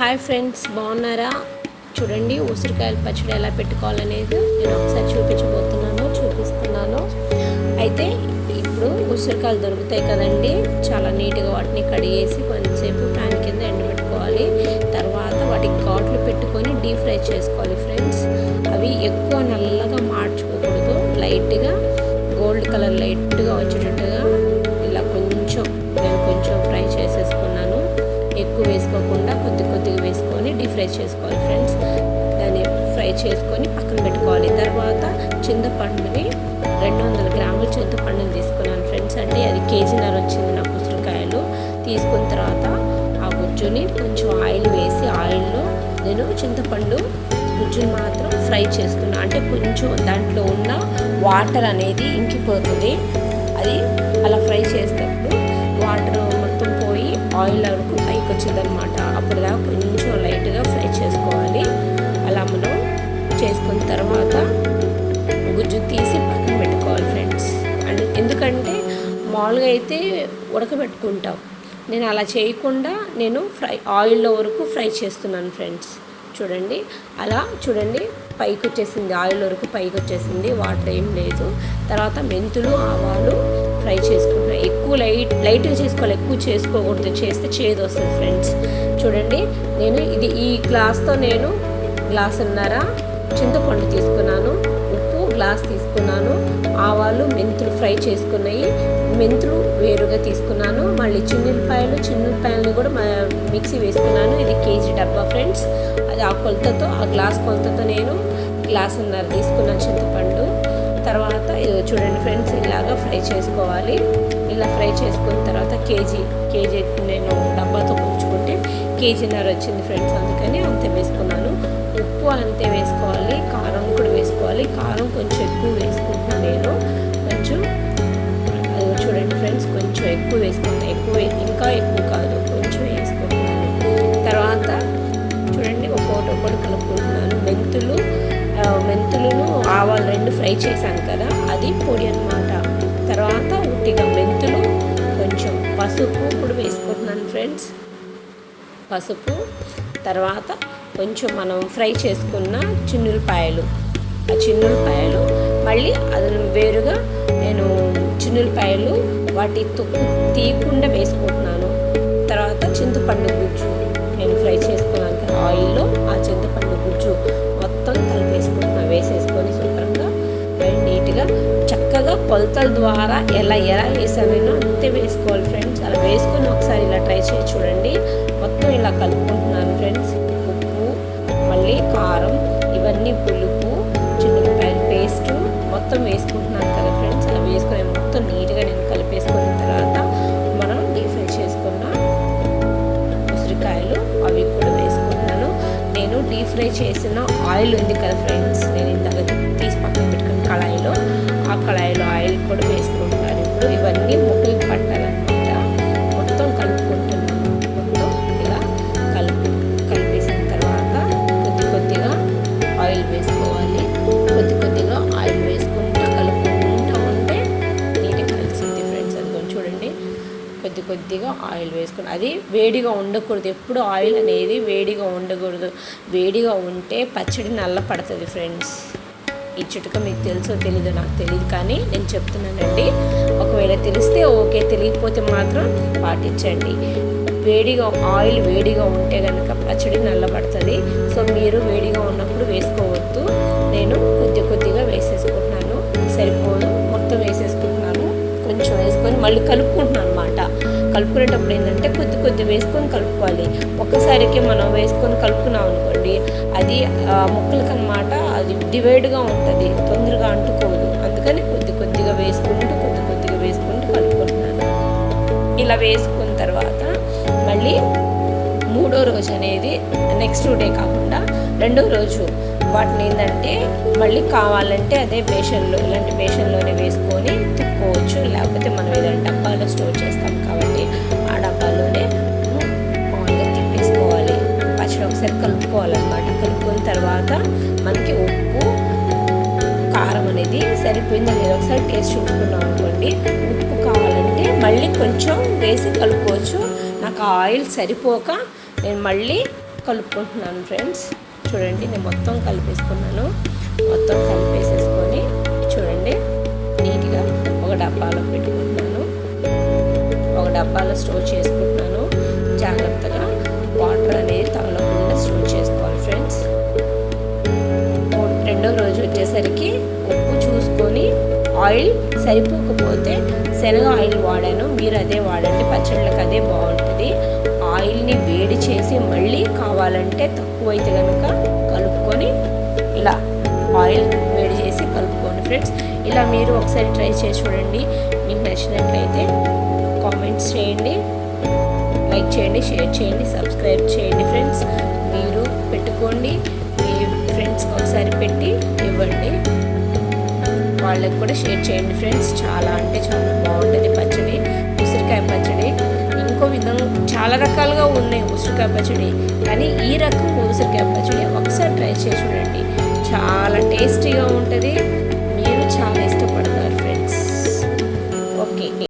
Hi friends బాగున్నారా? చూడండి ఉసిరికాయల పచ్చడి ఎలా పెట్టుకోవాలనేది నేను ఒకసారి చూపించబోతున్నాను చూపిస్తున్నాను. అయితే ఇప్పుడు ఉసిరికాయలు దొరుకుతాయి కదండి చాలా నీట్గా వాటిని కడిగేసి కొంచెంసేపు ఫ్యాన్ కింద ఎండబెట్టుకోవాలి. తర్వాత వాటికి ఘాట్లు పెట్టుకొని డీప్ ఫ్రై చేసుకోవాలి ఫ్రెండ్స్ అవి ఎక్కువ నల్లగా మార్చుకోకూడదు లైట్గా ఫ్రై చేసుకోవాలి ఫ్రెండ్స్. దాన్ని ఫ్రై చేసుకొని పక్కన పెట్టుకోవాలి. తర్వాత చింతపండుని రెండు వందల గ్రాముల చింతపండుని తీసుకున్నాను ఫ్రెండ్స్. అంటే అది కేజీన్నర వచ్చింది నాకు ఉసిరికాయలు. తీసుకున్న తర్వాత ఆ గుజ్జుని కొంచెం ఆయిల్ వేసి ఆయిల్లో నేను చింతపండు గుజ్జుని మాత్రం ఫ్రై చేస్తున్నా. అంటే కొంచెం దాంట్లో ఉన్న వాటర్ అనేది ఇంకిపోతుంది. అది అలా ఫ్రై చేసేటప్పుడు వాటర్ మొత్తం పోయి ఆయిల్ వరకు వచ్చిందనమాట అప్పుడు దాకా కొంచెం లైట్గా ఫ్రై చేసుకోవాలి. అలా మనం చేసుకున్న తర్వాత గుజ్జు తీసి పక్కన పెట్టుకోవాలి ఫ్రెండ్స్. అండ్ ఎందుకంటే మామూలుగా అయితే ఉడకబెట్టుకుంటాం. నేను అలా చేయకుండా నేను ఫ్రై ఆయిల్లో వరకు ఫ్రై చేస్తున్నాను ఫ్రెండ్స్. చూడండి. అలా చూడండి. పైకి వచ్చేసింది ఆయిల్ వరకు పైకి వచ్చేసింది వాటర్ ఏం లేదు. తర్వాత మెంతులు ఆవాలు ఫ్రై చేసుకుంటున్నా. ఎక్కువ లైట్ లైట్గా చేసుకోవాలి ఎక్కువ చేసుకోకూడదు చేస్తే చేదు వస్తుంది ఫ్రెండ్స్. చూడండి నేను ఇది ఈ గ్లాస్తో నేను గ్లాసున్నర చింతపండు తీసుకున్నాను ఉప్పు గ్లాస్ తీసుకున్నాను ఆవాలు మెంతులు ఫ్రై చేసుకున్నాయి మెంతులు వేరుగా తీసుకున్నాను మళ్ళీ చిన్నపాయలు చిన్నపాయలని కూడా మిక్సీ వేసుకున్నాను ఇది కేజీ డబ్బా ఫ్రెండ్స్. అది ఆ కొలతతో ఆ గ్లాస్ కొలతతో నేను గ్లాసున్నర తీసుకున్నాను చింతపండు. తర్వాత ఇది చూడండి ఫ్రెండ్స్ ఇలాగా ఫ్రై చేసుకోవాలి. ఇలా ఫ్రై చేసుకున్న తర్వాత కేజీ కేజీ నేను డబ్బాతో పుంచుకుంటే కేజీన్నర వచ్చింది ఫ్రెండ్స్ అందుకని అంతే వేసుకున్నాను. ఉప్పు అంతే వేసుకోవాలి కారం కూడా వేసుకోవాలి. కారం కొంచెం ఎక్కువ వేసుకుంటున్నాను. ఆవాలు రెండు ఫ్రై చేశాను కదా అది పొడి అనమాట తర్వాత ఉట్టిగా మెంతులు కొంచెం పసుపు కూడా వేసుకుంటున్నాను ఫ్రెండ్స్. పసుపు తర్వాత కొంచెం మనం ఫ్రై చేసుకున్న చిన్నులపాయలు ఆ చిన్నులపాయలు మళ్ళీ అది వేరుగా నేను చిన్నులపాయలు వాటి తొక్కు తీయకుండా వేసుకుంటున్నాను. తర్వాత చింతపండు గుజ్జు. కొలతల ద్వారా ఎలా ఎలా వేసానో అంతే వేసుకోవాలి ఫ్రెండ్స్. అలా వేసుకొని ఒకసారి ఇలా ట్రై చేసి చూడండి. మొత్తం ఇలా కలుపుకుంటున్నాను ఫ్రెండ్స్. ఉప్పు మళ్ళీ కారం ఇవన్నీ పులుపు చిన్నపాయల పేస్ట్ మొత్తం వేసుకుంటున్నాను కదా ఫ్రెండ్స్. అలా వేసుకొని మొత్తం నీట్గా నేను కలిపేసుకున్న తర్వాత మనం డీప్ ఫ్రై చేసుకున్న ఉసిరికాయలు అవి కూడా వేసుకుంటున్నాను. నేను డీప్ ఫ్రై చేసిన ఆయిల్ ఉంది కదా ఫ్రెండ్స్. నేను ఇంతగా తీసి పక్కన పెట్టుకున్న కళాయిలో. ఆ కళాయిలో ఆయిల్ కూడా వేసుకుంటున్నాను ఇప్పుడు. ఇవన్నీ ముక్కలు పట్టాలన్నమాట మొత్తం కలుపుకుంటున్నాను మొత్తం ఇలా కలిపి కలిపేసిన తర్వాత కొద్ది కొద్దిగా ఆయిల్ వేసుకోవాలి కొద్ది కొద్దిగా ఆయిల్ వేసుకుంటూ కలుపుకుంటూ ఉంటే నీట్గా కలిసింది ఫ్రెండ్స్ అది చూడండి కొద్ది కొద్దిగా ఆయిల్ వేసుకుని అది వేడిగా ఉండకూడదు. ఎప్పుడు ఆయిల్ అనేది వేడిగా ఉండకూడదు. వేడిగా ఉంటే పచ్చడి నల్ల పడుతుంది ఫ్రెండ్స్ ఈ చిటుక మీకు తెలుసో తెలీదో నాకు తెలియదు కానీ నేను చెప్తున్నానండి. ఒకవేళ తెలిస్తే ఓకే తెలియకపోతే మాత్రం పాటించండి. వేడిగా ఆయిల్ వేడిగా ఉంటే కనుక పచ్చడి నల్లబడుతుంది. సో మీరు వేడిగా ఉన్నప్పుడు వేసుకోవద్దు. నేను కొద్ది కొద్దిగా వేసేసుకుంటున్నాను. సరిపోదు మొత్తం వేసేసుకుంటున్నాను. కొంచెం వేసుకొని మళ్ళీ కలుపుకుంటున్నాను కలుపుకునేటప్పుడు ఏంటంటే కొద్ది కొద్ది వేసుకొని కలుపుకోవాలి. ఒక్కసారికి మనం వేసుకొని కలుపుకున్నాం అనుకోండి అది ముక్కలకి అనమాట అది డివైడ్గా ఉంటుంది తొందరగా అంటుకోదు. అందుకని కొద్ది కొద్దిగా వేసుకుంటూ కొద్ది కొద్దిగా వేసుకుంటూ కలుపుకుంటున్నాను. ఇలా వేసుకున్న తర్వాత మళ్ళీ మూడో రోజు అనేది నెక్స్ట్ డే కాకుండా రెండో రోజు వాటిని ఏంటంటే మళ్ళీ కావాలంటే అదే బేషన్లో ఇలాంటి బేషన్లోనే సరిపోయిందో లేదో ఒకసారి టేస్ట్ చూసుకున్నాం అనుకోండి. ఉప్పు కావాలంటే మళ్ళీ కొంచెం వేసి కలుపుకోవచ్చు. నాకు ఆ ఆయిల్ సరిపోక నేను మళ్ళీ కలుపుకుంటున్నాను ఫ్రెండ్స్. చూడండి నేను మొత్తం కలిపేసుకున్నాను. మొత్తం కలిపేసేసుకొని చూడండి నీట్గా ఒక డబ్బాలో పెట్టుకుంటున్నాను. ఒక డబ్బాలో స్టోర్ చేసుకుంటున్నాను. జాగ్రత్తగా వాటర్ అనేది తగలకుండా స్టోర్ చేసుకోవాలి ఫ్రెండ్స్. రెండో రోజు వచ్చేసరికి ఆయిల్ సరిపోకపోతే శనగ ఆయిల్ వాడాను. మీరు అదే వాడండి. పచ్చళ్ళకి అదే బాగుంటుంది. ఆయిల్ని వేడి చేసి మళ్ళీ కావాలంటే తక్కువైతే కనుక కలుపుకొని ఇలా ఆయిల్ వేడి చేసి కలుపుకోండి ఫ్రెండ్స్. ఇలా మీరు ఒకసారి ట్రై చేసి చూడండి. మీకు నచ్చినట్లయితే కామెంట్స్ చేయండి. లైక్ చేయండి షేర్ చేయండి సబ్స్క్రైబ్ చేయండి ఫ్రెండ్స్. మీరు పెట్టుకోండి. మీ ఫ్రెండ్స్కి ఒకసారి పెట్టి వాళ్ళకి కూడా షేర్ చేయండి ఫ్రెండ్స్. చాలా అంటే చాలా బాగుంటుంది పచ్చడి ఉసిరికాయ పచ్చడి. ఇంకో విధంగా చాలా రకాలుగా ఉన్నాయి ఉసిరికాయ పచ్చడి. కానీ ఈ రకం ఉసిరికాయ పచ్చడి ఒకసారి ట్రై చేసి చూడండి. చాలా టేస్టీగా ఉంటుంది.